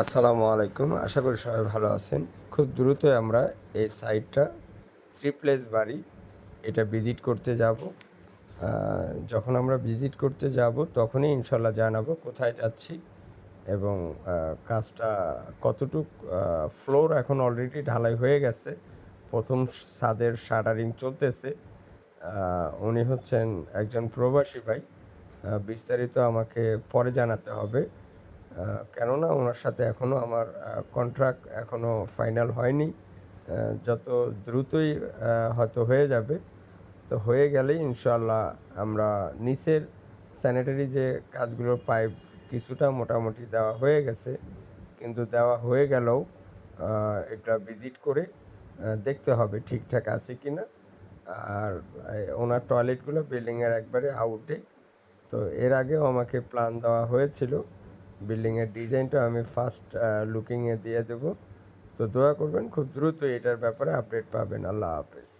আসসালামু আলাইকুম। আশা করি সবাই ভালো আছেন। খুব দ্রুত আমরা এই সাইটটা ট্রিপ্লেস বাড়ি এটা ভিজিট করতে যাব। যখন আমরা ভিজিট করতে যাব তখনই ইনশাল্লাহ জানাব কোথায় যাচ্ছি এবং কাজটা কতটুক ফ্লোর এখন অলরেডি ঢালাই হয়ে গেছে। প্রথম ছাদের শাটারিং চলতেছে। উনি হচ্ছেন একজন প্রবাসী ভাই। বিস্তারিত আমাকে পরে জানাতে হবে। কেননা ওনার সাথে এখনও আমার কন্ট্রাক্ট এখনও ফাইনাল হয়নি। যত দ্রুতই হয়তো হয়ে যাবে, তো হয়ে গেলেই ইনশাল্লাহ আমরা নিচের স্যানিটারি যে কাজগুলোর পাইপ কিছুটা মোটামুটি দেওয়া হয়ে গেছে, কিন্তু দেওয়া হয়ে গেলেও এটা ভিজিট করে দেখতে হবে ঠিকঠাক আছে কি না আর ওনার টয়লেটগুলো বিল্ডিংয়ের একবারে আউটে তো এর আগেও আমাকে প্ল্যান দেওয়া হয়েছিল। বিল্ডিংয়ের ডিজাইনটা আমি ফার্স্ট লুকিংয়ে দিয়ে দেবো। তো দোয়া করবেন, খুব দ্রুত এটার ব্যাপারে আপডেট পাবেন। আল্লাহ হাফেজ।